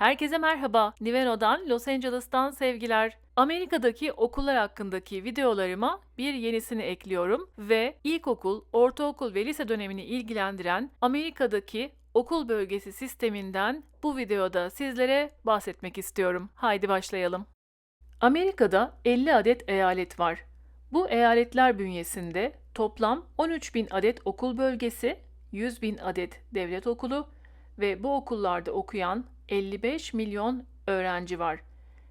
Herkese merhaba. Niveno'dan Los Angeles'tan sevgiler. Amerika'daki okullar hakkındaki videolarıma bir yenisini ekliyorum ve ilkokul, ortaokul ve lise dönemini ilgilendiren Amerika'daki okul bölgesi sisteminden bu videoda sizlere bahsetmek istiyorum. Haydi başlayalım. Amerika'da 50 adet eyalet var. Bu eyaletler bünyesinde toplam 13 bin adet okul bölgesi, 100 bin adet devlet okulu ve bu okullarda okuyan 55 milyon öğrenci var.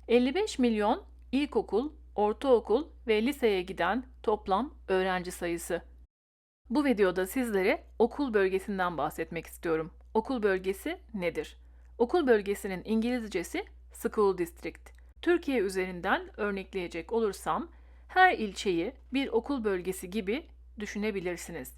55 milyon ilkokul, ortaokul ve liseye giden toplam öğrenci sayısı. Bu videoda sizlere okul bölgesinden bahsetmek istiyorum. Okul bölgesi nedir? Okul bölgesinin İngilizcesi School District. Türkiye üzerinden örnekleyecek olursam her ilçeyi bir okul bölgesi gibi düşünebilirsiniz.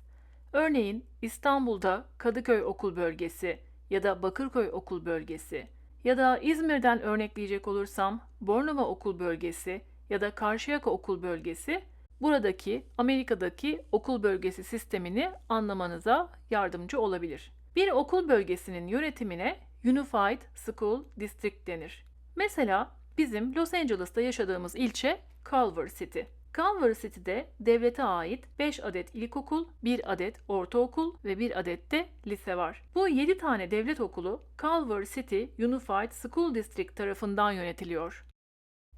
Örneğin İstanbul'da Kadıköy Okul Bölgesi ya da Bakırköy Okul Bölgesi ya da İzmir'den örnekleyecek olursam Bornova Okul Bölgesi ya da Karşıyaka Okul Bölgesi buradaki Amerika'daki okul bölgesi sistemini anlamanıza yardımcı olabilir. Bir okul bölgesinin yönetimine Unified School District denir. Mesela bizim Los Angeles'ta yaşadığımız ilçe Culver City. Culver City'de devlete ait 5 adet ilkokul, 1 adet ortaokul ve 1 adet de lise var. Bu 7 tane devlet okulu Culver City Unified School District tarafından yönetiliyor.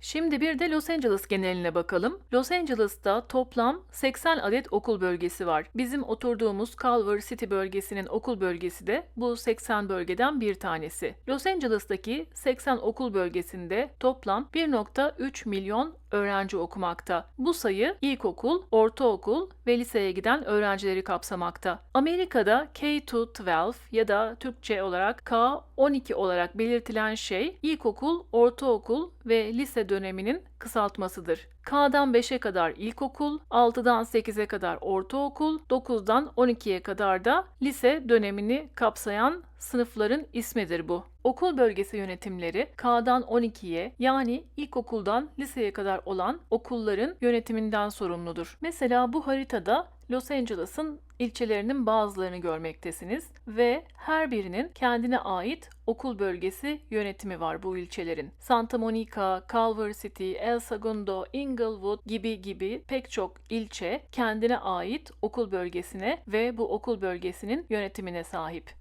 Şimdi bir de Los Angeles geneline bakalım. Los Angeles'ta toplam 80 adet okul bölgesi var. Bizim oturduğumuz Culver City bölgesinin okul bölgesi de bu 80 bölgeden bir tanesi. Los Angeles'taki 80 okul bölgesinde toplam 1.3 milyon öğrenci okumakta. Bu sayı ilkokul, ortaokul ve liseye giden öğrencileri kapsamakta. Amerika'da K-12 ya da Türkçe olarak K12 olarak belirtilen şey ilkokul, ortaokul ve lise döneminin kısaltmasıdır. K'dan 5'e kadar ilkokul, 6'dan 8'e kadar ortaokul, 9'dan 12'ye kadar da lise dönemini kapsayan sınıfların ismidir bu. Okul bölgesi yönetimleri K'dan 12'ye yani ilkokuldan liseye kadar olan okulların yönetiminden sorumludur. Mesela bu haritada Los Angeles'ın ilçelerinin bazılarını görmektesiniz ve her birinin kendine ait okul bölgesi yönetimi var bu ilçelerin. Santa Monica, Culver City, El Segundo, Inglewood gibi gibi pek çok ilçe kendine ait okul bölgesine ve bu okul bölgesinin yönetimine sahip.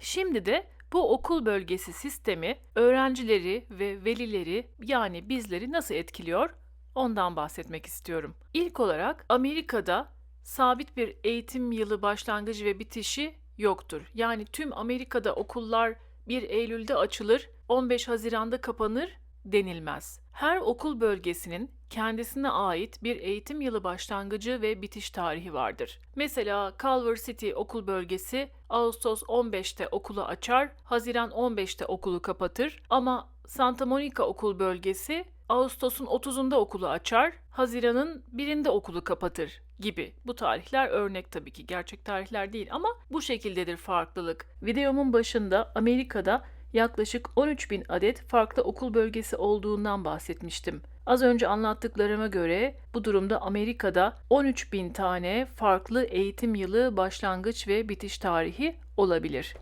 Şimdi de bu okul bölgesi sistemi öğrencileri ve velileri yani bizleri nasıl etkiliyor? Ondan bahsetmek istiyorum. İlk olarak Amerika'da sabit bir eğitim yılı başlangıcı ve bitişi yoktur. Yani tüm Amerika'da okullar 1 Eylül'de açılır, 15 Haziran'da kapanır denilmez. Her okul bölgesinin kendisine ait bir eğitim yılı başlangıcı ve bitiş tarihi vardır. Mesela Culver City okul bölgesi Ağustos 15'te okulu açar, Haziran 15'te okulu kapatır ama Santa Monica okul bölgesi Ağustos'un 30'unda okulu açar, Haziran'ın 1'inde okulu kapatır gibi. Bu tarihler örnek tabii ki gerçek tarihler değil ama bu şekildedir farklılık. Videomun başında Amerika'da yaklaşık 13 bin adet farklı okul bölgesi olduğundan bahsetmiştim. Az önce anlattıklarıma göre bu durumda Amerika'da 13 bin tane farklı eğitim yılı başlangıç ve bitiş tarihi olabilir.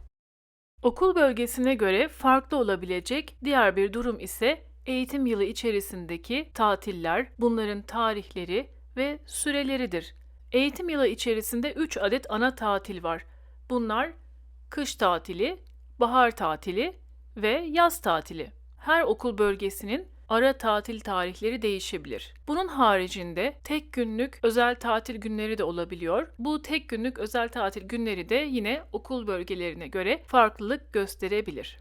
Okul bölgesine göre farklı olabilecek diğer bir durum ise eğitim yılı içerisindeki tatiller, bunların tarihleri ve süreleridir. Eğitim yılı içerisinde 3 adet ana tatil var. Bunlar kış tatili, bahar tatili ve yaz tatili. Her okul bölgesinin ara tatil tarihleri değişebilir. Bunun haricinde tek günlük özel tatil günleri de olabiliyor. Bu tek günlük özel tatil günleri de yine okul bölgelerine göre farklılık gösterebilir.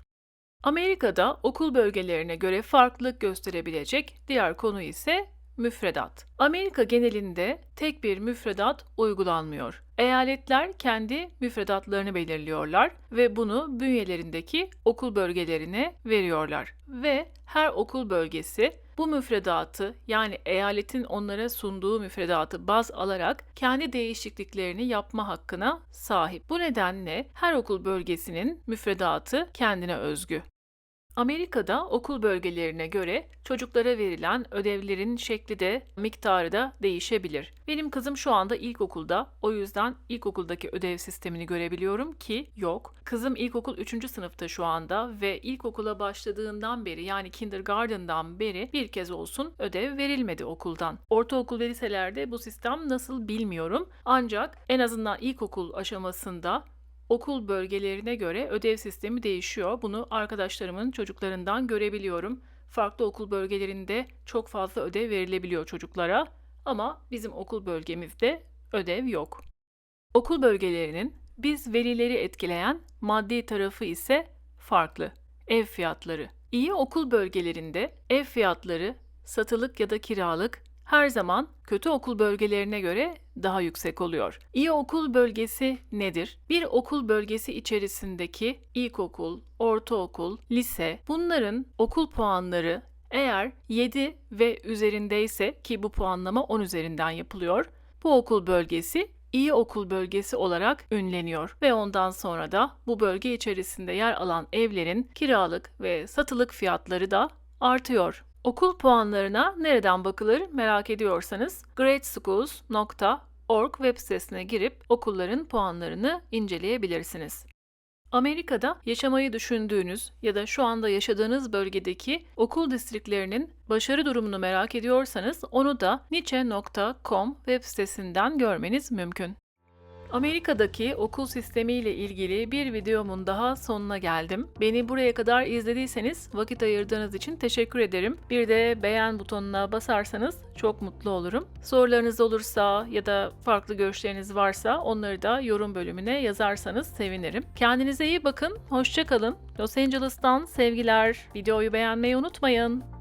Amerika'da okul bölgelerine göre farklılık gösterebilecek diğer konu ise müfredat. Amerika genelinde tek bir müfredat uygulanmıyor. Eyaletler kendi müfredatlarını belirliyorlar ve bunu bünyelerindeki okul bölgelerine veriyorlar ve her okul bölgesi bu müfredatı yani eyaletin onlara sunduğu müfredatı baz alarak kendi değişikliklerini yapma hakkına sahip. Bu nedenle her okul bölgesinin müfredatı kendine özgü. Amerika'da okul bölgelerine göre çocuklara verilen ödevlerin şekli de miktarı da değişebilir. Benim kızım şu anda ilkokulda. O yüzden ilkokuldaki ödev sistemini görebiliyorum ki yok. Kızım ilkokul 3. sınıfta şu anda ve ilkokula başladığından beri yani kindergarten'dan beri bir kez olsun ödev verilmedi okuldan. Ortaokul ve liselerde bu sistem nasıl bilmiyorum. Ancak en azından ilkokul aşamasında okul bölgelerine göre ödev sistemi değişiyor. Bunu arkadaşlarımın çocuklarından görebiliyorum. Farklı okul bölgelerinde çok fazla ödev verilebiliyor çocuklara ama bizim okul bölgemizde ödev yok. Okul bölgelerinin biz velileri etkileyen maddi tarafı ise farklı. Ev fiyatları. İyi okul bölgelerinde ev fiyatları satılık ya da kiralık her zaman kötü okul bölgelerine göre daha yüksek oluyor. İyi okul bölgesi nedir? Bir okul bölgesi içerisindeki ilkokul, ortaokul, lise bunların okul puanları eğer 7 ve üzerindeyse ki bu puanlama 10 üzerinden yapılıyor. Bu okul bölgesi iyi okul bölgesi olarak ünleniyor ve ondan sonra da bu bölge içerisinde yer alan evlerin kiralık ve satılık fiyatları da artıyor. Okul puanlarına nereden bakılır merak ediyorsanız gradeschools.org web sitesine girip okulların puanlarını inceleyebilirsiniz. Amerika'da yaşamayı düşündüğünüz ya da şu anda yaşadığınız bölgedeki okul distriklerinin başarı durumunu merak ediyorsanız onu da niche.com web sitesinden görmeniz mümkün. Amerika'daki okul sistemiyle ilgili bir videomun daha sonuna geldim. Beni buraya kadar izlediyseniz vakit ayırdığınız için teşekkür ederim. Bir de beğen butonuna basarsanız çok mutlu olurum. Sorularınız olursa ya da farklı görüşleriniz varsa onları da yorum bölümüne yazarsanız sevinirim. Kendinize iyi bakın, hoşça kalın. Los Angeles'tan sevgiler. Videoyu beğenmeyi unutmayın.